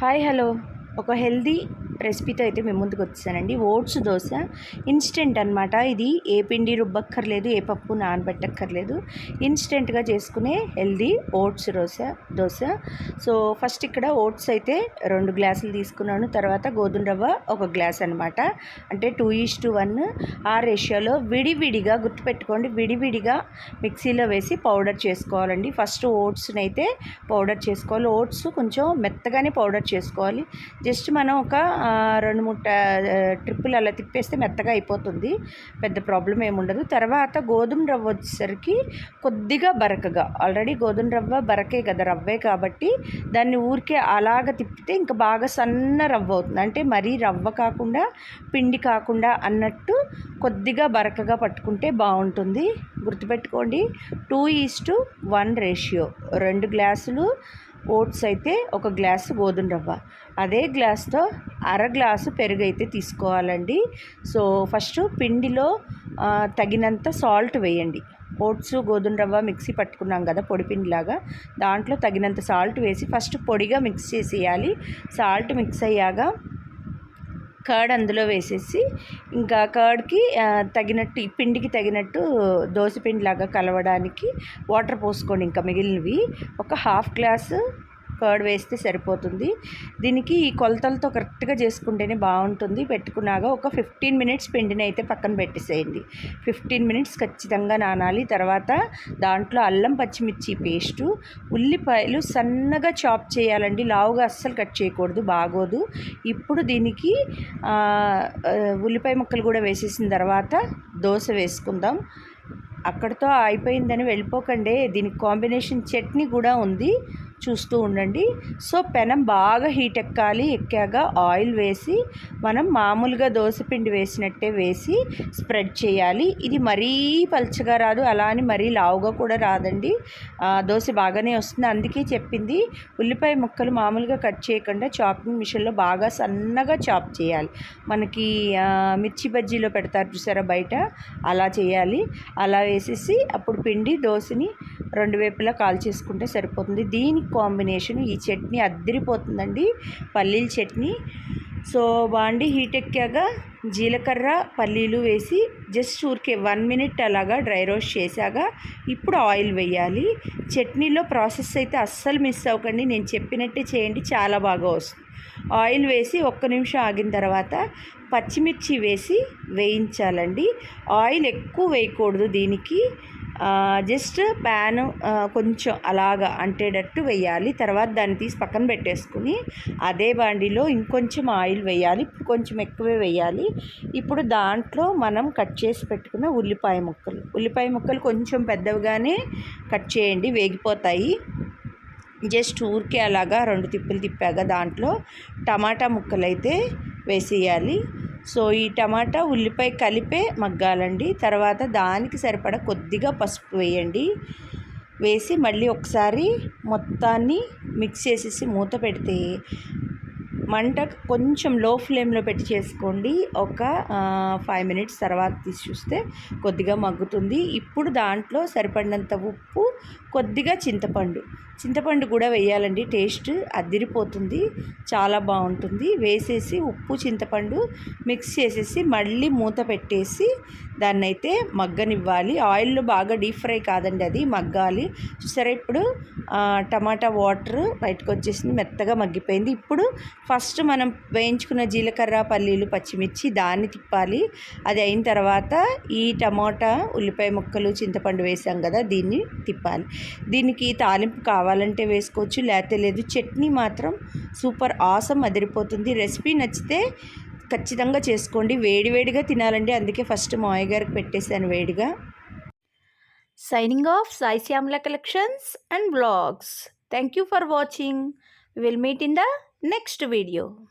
Hi hello ఒక healthy రెసిపీతో అయితే మేము ముందుకు వచ్చానండి ఓట్స్ దోశ ఇన్స్టెంట్ అనమాట ఇది ఏ పిండి రుబ్బక్కర్లేదు ఏ పప్పు నానబెట్టక్కర్లేదు. ఇన్స్టెంట్గా చేసుకునే healthy oats dosa dosa. So first ఇక్కడ ఓట్స్ అయితే రెండు గ్లాసులు తీసుకున్నాను. తర్వాత గోధుమ రవ్వ ఒక గ్లాస్ అనమాట అంటే టూ ఈస్ టు వన్. ఆ రేషియోలో విడివిడిగా గుర్తుపెట్టుకోండి. విడివిడిగా మిక్సీలో వేసి పౌడర్ చేసుకోవాలండి. ఫస్ట్ ఓట్స్ని అయితే పౌడర్ చేసుకోవాలి. ఓట్స్ కొంచెం మెత్తగానే పౌడర్ చేసుకోవాలి. జస్ట్ మనం ఒక రెండు మూడు ట్రిప్పులు అలా తిప్పేస్తే మెత్తగా అయిపోతుంది. పెద్ద ప్రాబ్లం ఏముండదు తర్వాత గోధుమ రవ్వ వచ్చేసరికి కొద్దిగా బరకగా. ఆల్రెడీ గోధుమ రవ్వ బరకే కదా రవ్వే కాబట్టి దాన్ని ఊరికే అలాగ తిప్పితే ఇంకా బాగా సన్న రవ్వ అవుతుంది. అంటే మరీ రవ్వ కాకుండా పిండి కాకుండా అన్నట్టు కొద్దిగా బరకగా పట్టుకుంటే బాగుంటుంది. గుర్తుపెట్టుకోండి two is to one ratio. రెండు గ్లాసులు ఓట్స్ అయితే ఒక గ్లాసు గోధుమ రవ్వ. అదే గ్లాస్తో అర గ్లాసు పెరుగు అయితే తీసుకోవాలండి. సో ఫస్ట్ పిండిలో తగినంత సాల్ట్ వేయండి. ఓట్స్ గోధుమ రవ్వ మిక్సీ పట్టుకున్నాం కదా పొడి పిండిలాగా. దాంట్లో తగినంత సాల్ట్ వేసి ఫస్ట్ పొడిగా మిక్స్ చేసేయాలి. సాల్ట్ మిక్స్ అయ్యాక కర్డ్ అందులో వేసేసి ఇంకా కర్డ్కి తగినట్టు పిండికి తగినట్టు దోశపిండిలాగా కలవడానికి వాటర్ పోసుకోండి ఇంకా మిగిలినవి. ఒక హాఫ్ గ్లాసు కర్డ్ వేస్తే సరిపోతుంది. దీనికి ఈ కొలతలతో కరెక్ట్గా చేసుకుంటేనే బాగుంటుంది. పెట్టుకున్నాక ఒక ఫిఫ్టీన్ మినిట్స్ పిండిని అయితే పక్కన పెట్టేసేయండి. ఫిఫ్టీన్ మినిట్స్ ఖచ్చితంగా నానాలి. తర్వాత దాంట్లో అల్లం పచ్చిమిర్చి పేస్టు ఉల్లిపాయలు సన్నగా చాప్ చేయాలండి. లావుగా అస్సలు కట్ చేయకూడదు బాగోదు. ఇప్పుడు దీనికి ఉల్లిపాయ ముక్కలు కూడా వేసేసిన తర్వాత దోశ వేసుకుందాం. అక్కడితో అయిపోయిందని వెళ్ళిపోకండి. దీనికి కాంబినేషన్ చట్నీ కూడా ఉంది. చూస్తూ ఉండండి. సో పెనం బాగా హీట్ ఎక్కాలి. ఎక్కాక ఆయిల్ వేసి మనం మామూలుగా పిండి వేసినట్టే వేసి స్ప్రెడ్ చేయాలి. ఇది మరీ పల్చగా రాదు. అలా అని మరీ లావుగా కూడా రాదండి. దోశ బాగానే వస్తుంది. అందుకే చెప్పింది ఉల్లిపాయ ముక్కలు మామూలుగా కట్ చేయకుండా చాపింగ్ మిషన్లో బాగా సన్నగా చాప్ చేయాలి. మనకి మిర్చి బజ్జీలో పెడతారు చూసారా బయట? అలా చేయాలి. అలా వేసేసి అప్పుడు పిండి దోశని రెండు వైపులా కాల్ చేసుకుంటే సరిపోతుంది. దీనికి కాంబినేషన్ ఈ చట్నీ అద్దరిపోతుందండి పల్లీల చట్నీ. సో బాండి హీట్ ఎక్కాక జీలకర్ర పల్లీలు వేసి జస్ట్ ఊరికే వన్ మినిట్ అలాగా డ్రై రోస్ట్ చేశాక ఇప్పుడు ఆయిల్ వేయాలి. చట్నీలో ప్రాసెస్ అయితే అస్సలు మిస్ అవ్వకండి నేను చెప్పినట్టే చేయండి చాలా బాగా వస్తుంది. ఆయిల్ వేసి ఒక్క నిమిషం ఆగిన తర్వాత పచ్చిమిర్చి వేసి వేయించాలండి. ఆయిల్ ఎక్కువ వేయకూడదు దీనికి. జస్ట్ ప్యాన్ కొంచెం అలాగా అంటేటట్టు వేయాలి తర్వాత దాన్ని తీసి పక్కన పెట్టేసుకుని అదే బాండిలో ఇంకొంచెం ఆయిల్ వేయాలి కొంచెం ఎక్కువే వేయాలి ఇప్పుడు దాంట్లో మనం కట్ చేసి పెట్టుకున్న ఉల్లిపాయ ముక్కలు. ఉల్లిపాయ ముక్కలు కొంచెం పెద్దవిగానే కట్ చేయండి వేగిపోతాయి. జస్ట్ ఊరికే అలాగా రెండు తిప్పులు తిప్పాక దాంట్లో టమాటా ముక్కలు అయితే వేసేయాలి. సో ఈ టమాటా ఉల్లిపాయ కలిపే మగ్గాలండి. తర్వాత దానికి సరిపడ కొద్దిగా పసుపు వేయండి. వేసి మళ్ళీ ఒకసారి మొత్తాన్ని మిక్స్ చేసేసి మూత పెడితే మంట కొంచెం లో ఫ్లేమ్లో పెట్టి చేసుకోండి. ఒక ఫైవ్ మినిట్స్ తర్వాత తీసి చూస్తే కొద్దిగా మగ్గుతుంది. ఇప్పుడు దాంట్లో సరిపడినంత ఉప్పు కొద్దిగా చింతపండు. చింతపండు కూడా వేయాలండి. టేస్ట్ అదిరిపోతుంది. చాలా బాగుంటుంది. వేసేసి ఉప్పు చింతపండు మిక్స్ చేసేసి మళ్ళీ మూత పెట్టేసి దాన్ని అయితే మగ్గనివ్వాలి ఆయిల్లో బాగా డీప్ ఫ్రై కాదండి అది మగ్గాలి. చూసారా ఇప్పుడు టమాటా వాటర్ బయటకు వచ్చేసింది మెత్తగా మగ్గిపోయింది. ఇప్పుడు ఫస్ట్ ఫస్ట్ మనం వేయించుకున్న జీలకర్ర పల్లీలు పచ్చిమిర్చి దాన్ని తిప్పాలి. అది అయిన తర్వాత ఈ టమాటా ఉల్లిపాయ ముక్కలు చింతపండు వేసాం కదా దీన్ని తిప్పాలి. దీనికి తాలింపు కావాలంటే వేసుకోవచ్చు లేకపోతే లేదు. చట్నీ మాత్రం సూపర్ ఆసం అదిరిపోతుంది. రెసిపీ నచ్చితే ఖచ్చితంగా చేసుకోండి. వేడివేడిగా తినాలండి. అందుకే ఫస్ట్ మాయ గారికి పెట్టేశాను వేడిగా. Signing off Sai Shyamala collections and blogs thank you for watching will meet in the next video.